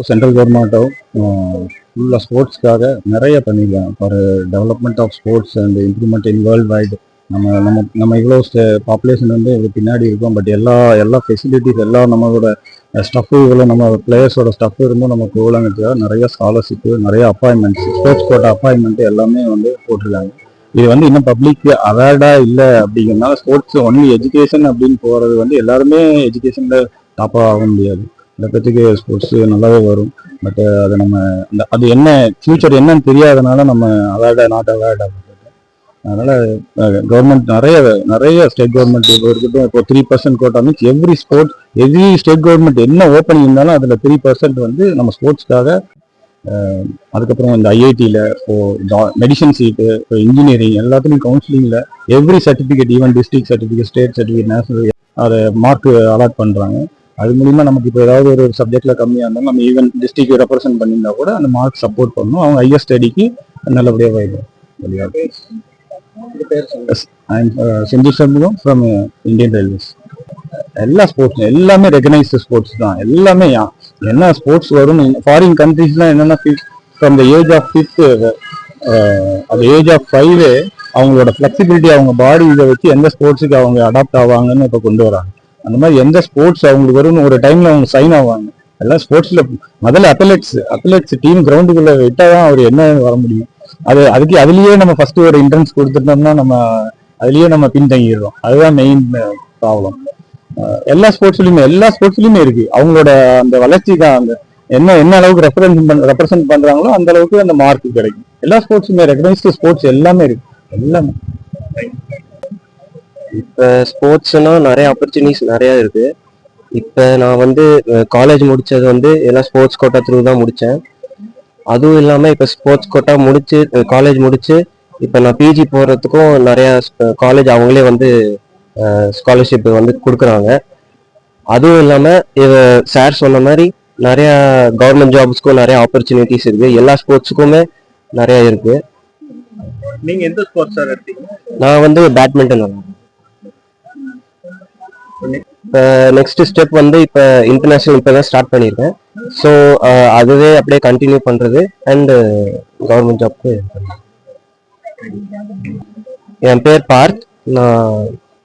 கவர்மெண்ட்டோ central கவர்மெண்ட்டும் ஃபுல்லாக ஸ்போர்ட்ஸ்க்காக நிறைய பண்ணியிருக்காங்க. For development of sports and improvement in worldwide நம்ம நம்ம நம்ம இவ்வளோ பாப்புலேஷன் வந்து இவ்வளோ பின்னாடி இருக்கோம். பட் எல்லா எல்லா ஃபெசிலிட்டிஸ் எல்லா நம்மளோட ஸ்டஃப்பு இவ்வளோ நம்ம பிளேயர்ஸோட ஸ்டஃப் இருந்தும் நம்ம போகலாங்கிறதுக்காக நிறைய ஸ்காலர்ஷிப்பு நிறைய அப்பாயின்மெண்ட்ஸ் ஸ்போர்ட்ஸ் கோட்டா அப்பாயின்மெண்ட் எல்லாமே வந்து போட்டிருக்காங்க. இது வந்து இன்னும் பப்ளிக் அவேர்டா இல்லை அப்படிங்கிறதுனால ஸ்போர்ட்ஸ் ஒன்லி எஜுகேஷன் அப்படின்னு போகிறது வந்து எல்லாருமே எஜுகேஷனில் டாப்பாக ஆக முடியாது. இந்த பேத்துக்கு ஸ்போர்ட்ஸு நல்லாவே வரும். பட் அது நம்ம அந்த அது என்ன ஃபியூச்சர் என்னன்னு தெரியாதனால நம்ம அவேர்டா நாட் அவேர்டா அதனால கவர்மெண்ட் நிறைய நிறைய ஸ்டேட் கவர்மெண்ட் இப்போ இருக்கட்டும் இப்போ three percent quota means every sports every state government என்ன ஓப்பனிங் இருந்தாலும் அதில் த்ரீ பர்சன்ட் வந்து நம்ம ஸ்போர்ட்ஸ்க்காக அதுக்கப்புறம் இந்த ஐஐடியில் இப்போ மெடிசன் சீட்டு இப்போ இன்ஜினியரிங் எல்லாத்துலேயும் கவுன்சிலிங்கில் every certificate even district certificate state certificate national அதை மார்க் அலாட் பண்ணுறாங்க அது மூலிமா நமக்கு இப்போ ஏதாவது ஒரு சப்ஜெக்ட்ல கம்மியாக இருந்தாலும் நம்ம ஈவன் டிஸ்ட்ரிக்ட் ரெப்ரசென்ட் பண்ணியிருந்தா கூட அந்த மார்க் சப்போர்ட் பண்ணணும். அவங்க ஹையர் ஸ்டடிக்கு நல்லபடியாக வைக்கும் செஞ்சு சண்முகம் ஃப்ரம் இந்தியன் ரயில்வேஸ் எல்லா ஸ்போர்ட்ஸ் எல்லாமே ரெகனைஸ்டு ஸ்போர்ட்ஸ் தான். எல்லாமே என்ன ஸ்போர்ட்ஸ் வரும் ஃபாரின் கண்ட்ரீஸ்லாம் என்னென்னா from the age of fifth அந்த ஏஜ் ஆஃப் ஃபைவ் அவங்களோட ஃப்ளெக்சிபிலிட்டி அவங்க பாடி இதை வச்சு எந்த ஸ்போர்ட்ஸுக்கு அவங்க அடாப்ட் ஆவாங்கன்னு இப்போ கொண்டு வராங்க. அந்த மாதிரி எந்த ஸ்போர்ட்ஸ் அவங்களுக்கு வரும்னு ஒரு டைம்ல அவங்க சைன் ஆவாங்க. எல்லாம் ஸ்போர்ட்ஸ்ல முதல்ல அத்லெட்ஸ் அத்லெட்ஸ் டீம் கிரவுண்டுக்குள்ள விட்டா தான் அவர் என்ன வர முடியும். அது அதுக்கு அதுலயே நம்ம ஃபர்ஸ்ட் ஒரு இன்ட்ரன்ஸ் கொடுத்துட்டோம்னா நம்ம அதுலயே நம்ம பின்தங்கிடுறோம். அதுதான் மெயின் ப்ராப்ளம் எல்லா ஸ்போர்ட்ஸ்லயுமே எல்லா ஸ்போர்ட்ஸ்லயுமே இருக்கு. அவங்களோட அந்த வளர்ச்சி தான் அந்த என்ன என்ன அளவுக்கு ரெஃபரன்ஸ் பண் ரெப்ரசென்ட் பண்றாங்களோ அந்த அளவுக்கு அந்த மார்க் கிடைக்கும். எல்லா ஸ்போர்ட்ஸுமே ரெகனைஸ்டு ஸ்போர்ட்ஸ் எல்லாமே இருக்கு. எல்லாமே. இப்போ ஸ்போர்ட்ஸ்னா நிறைய ஆப்பர்ச்சுனிட்டிஸ் நிறைய இருக்கு. இப்போ நான் வந்து காலேஜ் முடிச்சது வந்து எல்லாம் ஸ்போர்ட்ஸ் கோட்டா த்ரூ தான் முடித்தேன் அதுவும் இல்லாமல் இப்போ ஸ்போர்ட்ஸ் கோட்டா முடிச்சு காலேஜ் முடிச்சு இப்போ நான் பிஜி போகிறதுக்கும் நிறைய காலேஜ் அவங்களே வந்து ஸ்காலர்ஷிப் வந்து கொடுக்குறாங்க. அதுவும் இல்லாமல் இவ சார் சொன்ன மாதிரி நிறைய கவர்மெண்ட் ஜாப்ஸ்க்கும் நிறைய ஆப்பர்ச்சுனிட்டிஸ் இருக்கு. எல்லா ஸ்போர்ட்ஸுக்குமே நிறைய இருக்கு. நீங்க எந்த ஸ்போர்ட்ஸ் சார் எடுத்தீங்க? நான் வந்து பேட்மிண்டன் விளையாடுறேன் இப்போ நெக்ஸ்ட் ஸ்டெப் வந்து இப்போ இன்டர்நேஷனல் இப்போ தான் ஸ்டார்ட் பண்ணியிருக்கேன் ஸோ அதுவே அப்படியே கண்டினியூ பண்ணுறது அண்டு கவர்மெண்ட் ஜாப்க்கு என் பேர் பார்த் நான்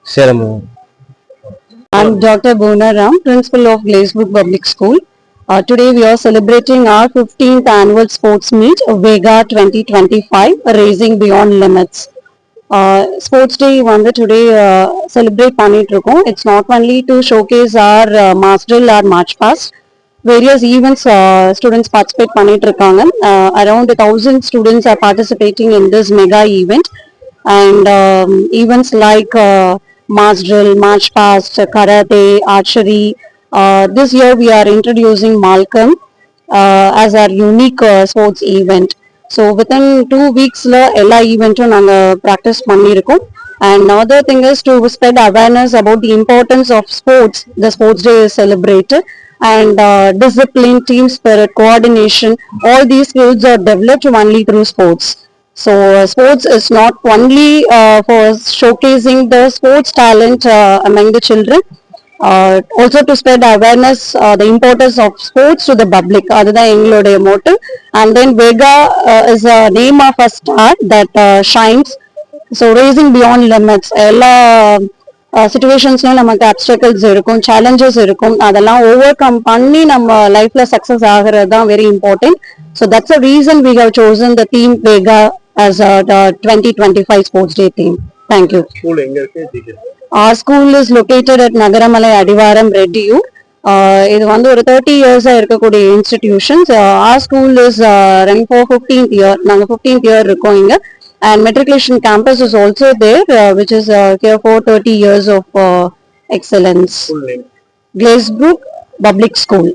Salem I'm Dr. Bona Ram, Principal of Glazebrook Public School. Uh, today we are celebrating our 15th annual sports meet, Vega 2025, Raising Beyond Limits. Uh, sports Day வந்து today uh, celebrate பண்ணிட்டு இருக்கோம். It's not only to showcase our uh, mass drill, our march past, various events uh, students participate பண்ணிட்டு இருக்காங்க. Uh, around a thousand students are participating in this mega event. and um, events like uh, mass drill, march past, karate, archery. Uh, this year we are introducing Malcolm uh, as our unique uh, sports event. So within two weeks la எல்லா ஈவெண்ட்டும் நாங்க practice பண்ணியிருக்கோம் and another thing is to spread awareness about the importance of sports. The sports day is celebrated and uh, discipline, team spirit, coordination, all these skills are developed only through sports. So uh, sports is not only uh, for showcasing the sports talent uh, among the children, uh, also to spread awareness, uh, the importance of sports to the public. அதுதான் எங்களுடைய motive. And then Vega uh, is a name of a star that uh, shines. So raising beyond limits. எல்லா uh, சுச்சுவேஷன்ஸ்லையும் நமக்கு அப்டக்கல்ஸ் இருக்கும் challenges இருக்கும் அதெல்லாம் over come பண்ணி நம்ம லைஃப்ல சக்சஸ் ஆகிறது தான் very important so that's a reason we have chosen the theme Vega as twenty twenty five sports day theme thank you school our school is located at Nagaramalai அடிவாரம் ரெட்டியூர் இது வந்து ஒரு thirty இயர்ஸா இருக்கக்கூடிய institutions our school is run for fifteenth year நாங்க fifteenth year இருக்கோம் இங்க. And matriculation campus is also there which is for thirty years of excellence school கிளேஸ்புக் public school